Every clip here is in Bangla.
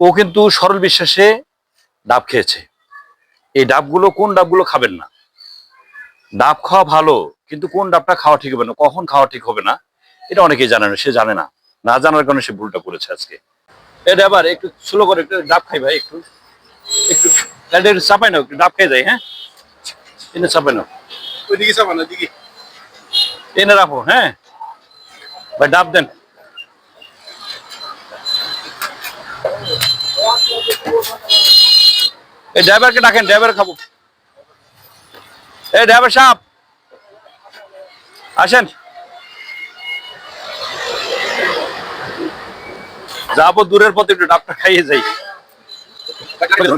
ও কিন্তু সরল বিশ্বাসে ডাব খেয়েছে। এই ডাবগুলো কোন ডাবগুলো খাবেন না? ডাব খাওয়া ভালো কিন্তু কোন ডাবটা খাওয়া ঠিক হবে না কখন খাওয়া ঠিক হবে না এটা অনেকেই জানে না সে জানে না। না জানার কারণে সে ভুলটা করেছে আজকে। এটা আবার একটু স্লো করে একটু ডাব খাই ভাই একটু একটু চাপাই নাও একটু ডাব খেয়ে যাই হ্যাঁ? এনে চাপাই নাও। ওইদিকে চাপান ওইদিকে। এনে রাখো হ্যাঁ? ভাই ডাব দেন। এই ড্রাইভারকে ডাকেন, ড্রাইভার খাব। এই ড্রাইভার সাহেব, আসেন। যাব দূরের পথে, একটু ডাবটা খাইয়ে যাই। ওকে দেন।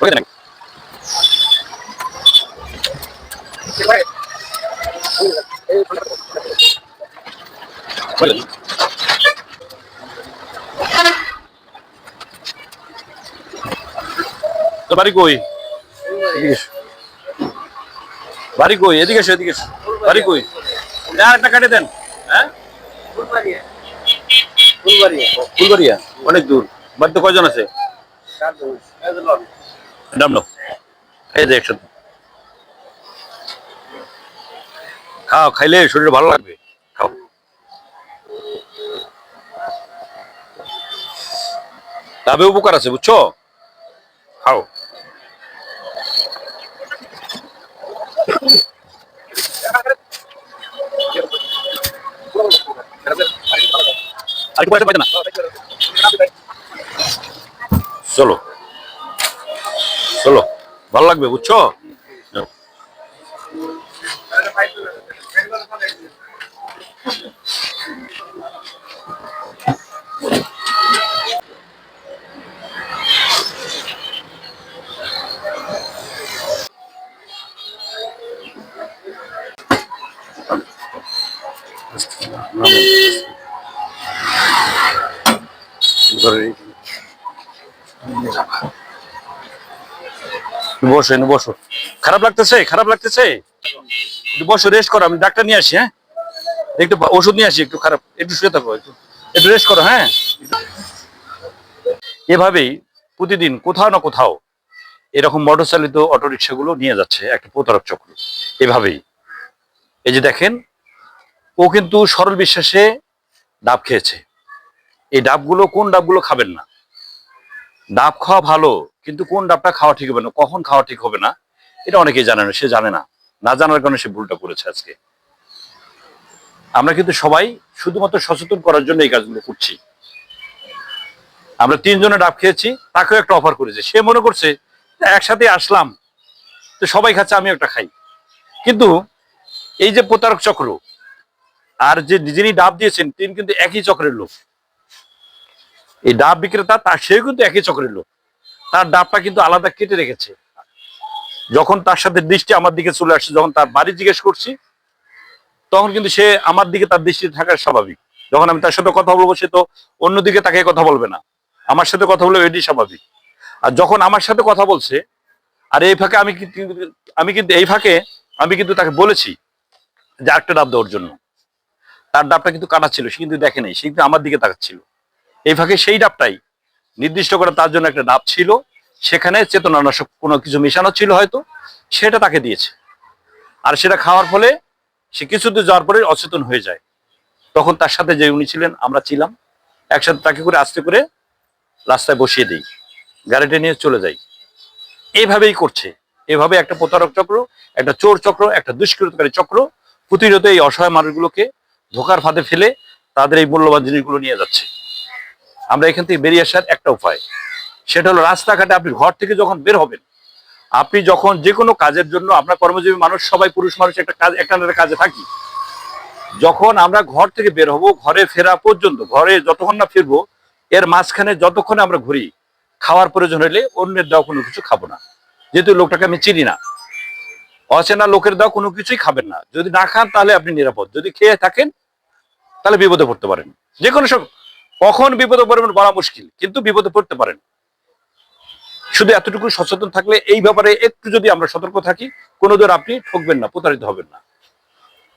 ওকে দেন। তো বাড়ি কই? বাড়ি কই? এদিকে এসো এদিকে এসো। বাড়ি কই? না, আরেকটা কাটে দেন। হ্যাঁ? ফুলবাড়িয়া। অনেক দূর। বাড়িতে কয়জন আছে? নাম নাও। এই যে একসাথে। খাও খাইলে শরীরে ভালো লাগবে। খাও। তবে উপকার আছে বুঝছ? খাও। আর কি পয়সা পাইছে না? চলো। চলো। ভালো লাগবে বুঝছ? বসো এনে বসো। খারাপ লাগতেছে খারাপ লাগতেছে। একটু বসো রেস্ট করো, আমি ডাক্তার নিয়ে আসি হ্যাঁ? একটু ওষুধ নিয়ে আসি, একটু খারাপ একটু শুয়ে থাকো, একটু একটু রেস্ট করো হ্যাঁ? এভাবেই প্রতিদিন কোথাও না কোথাও এরকম মোটর চালিত অটো রিক্সাগুলো নিয়ে যাচ্ছে একটা প্রতারক চক্র। এভাবেই। এই যে দেখেন, ও কিন্তু সরল বিশ্বাসে ডাব খেয়েছে। এই ডাবগুলো কোন ডাবগুলো খাবেন না? ডাব খাওয়া ভালো, কিন্তু কোন ডাবটা খাওয়া ঠিক হবে না, কখন খাওয়া ঠিক হবে না, এটা অনেকেই জানে না, সে জানে না। না জানার কারণে সে ভুলটা করেছে আজকে। আমরা কিন্তু সবাই শুধুমাত্র সচেতন করার জন্য এই কাজগুলো করছি। আমরা তিনজনে ডাব খেয়েছি, তাকেও একটা অফার করেছে। সে মনে করছে একসাথে আসলাম, তো সবাই খাচ্ছে আমি একটা খাই। কিন্তু এই যে প্রতারক চক্র, আর যে যিনি ডাব দিয়েছেন, তিনি কিন্তু একই চক্রের লোক। এই ডাব বিক্রেতা, তার সেও কিন্তু একই চক্রের লোক। তার ডাবটা কিন্তু আলাদা কেটে রেখেছে। যখন তার সাথে দৃষ্টি আমার দিকে চলে আসছে, যখন তার বাড়ি জিজ্ঞেস করছি, তখন কিন্তু সে আমার দিকে তার দৃষ্টি থাকা স্বাভাবিক। যখন আমি তার সাথে কথা বলব, সে তো অন্যদিকে তাকে কথা বলবে না। আমার সাথে কথা বলবে এটি স্বাভাবিক। আর যখন আমার সাথে কথা বলছে, আর এই ফাঁকে আমি আমি কিন্তু, এই ফাঁকে আমি কিন্তু তাকে বলেছি যে একটা ডাব দেওয়ার জন্য। তার ডাবটা কিন্তু কাটা ছিল, সে কিন্তু দেখে নেই, সে কিন্তু আমার দিকে তাকাচ্ছিল। এই ফাঁকে সেই ডাবটাই নির্দিষ্ট করে তার জন্য একটা ডাব ছিল। সেখানে চেতনানাশক কোনো কিছু মেশানো ছিল হয়তো, সেটা তাকে দিয়েছে। আর সেটা খাওয়ার ফলে সে কিছুদূর যাওয়ার পরে অচেতন হয়ে যায়। তখন তার সাথে যে উনি ছিলেন, আমরা ছিলাম। একসাথে তাকে করে আস্তে করে রাস্তায় বসিয়ে দিই। গাড়িটা নিয়ে চলে যাই। এইভাবেই করছে। এভাবে একটা প্রতারক চক্র, একটা চোর চক্র, একটা দুষ্কৃতকারী চক্র প্রতিনিয়ত এই অসহায় মানুষগুলোকে ধোকার ফাঁদে ফেলে তাদের এই মূল্যবান জিনিসগুলো নিয়ে যাচ্ছে। আমরা এখান থেকে বেরিয়ে আসার একটা উপায়। সেটা হলো রাস্তাঘাটে আপনি ঘর থেকে যখন বের হবেন, আপনি যখন যে কোনো কাজের জন্য, আমরা কর্মজীবী মানুষ, সবাই পুরুষ মানুষ, একটা কাজ, একটা কাজে থাকি। যখন আমরা ঘর থেকে বের হব, ঘরে ফেরা পর্যন্ত, ঘরে যতক্ষণ না ফিরবো, এর মাঝখানে যতক্ষণে আমরা ঘুরি, খাওয়ার প্রয়োজন হলে অন্যের দেওয়া কোনো কিছু খাব না। যেহেতু লোকটাকে আমি চিনি না, অচেনা লোকের দেওয়া কোনো কিছুই খাবেন না। যদি না খান, তাহলে আপনি নিরাপদ। যদি খেয়ে থাকেন, তাহলে বিপদে পড়তে পারেন। যে কোনো সব কখন বিপদে পড়বেন বলা মুশকিল, কিন্তু বিপদে পড়তে পারেন। শুধু এতটুকু সচেতন থাকলে এই ব্যাপারে একটু যদি আমরা সতর্ক থাকি কোনো দূর আপনি ঠকবেন না, প্রতারিত হবেন না।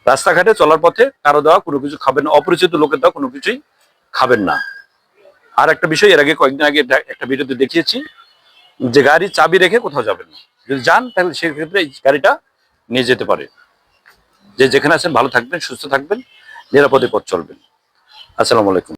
রাস্তাঘাটে চলার পথে কারও দেওয়া কোনো কিছু খাবেন না, অপরিচিত লোকের দেওয়া কোনো কিছুই খাবেন না। আর একটা বিষয়, এর আগে কয়েকদিন আগে একটা- একটা ভিডিওতে দেখিয়েছি যে গাড়ি চাবি রেখে কোথাও যাবেন না। যদি যান, তাহলে সেক্ষেত্রে এই গাড়িটা নিয়ে যেতে পারে। যে যেখানে আছেন, ভালো থাকবেন, সুস্থ থাকবেন, নিরাপদে পথ চলবেন। আসসালামু আলাইকুম।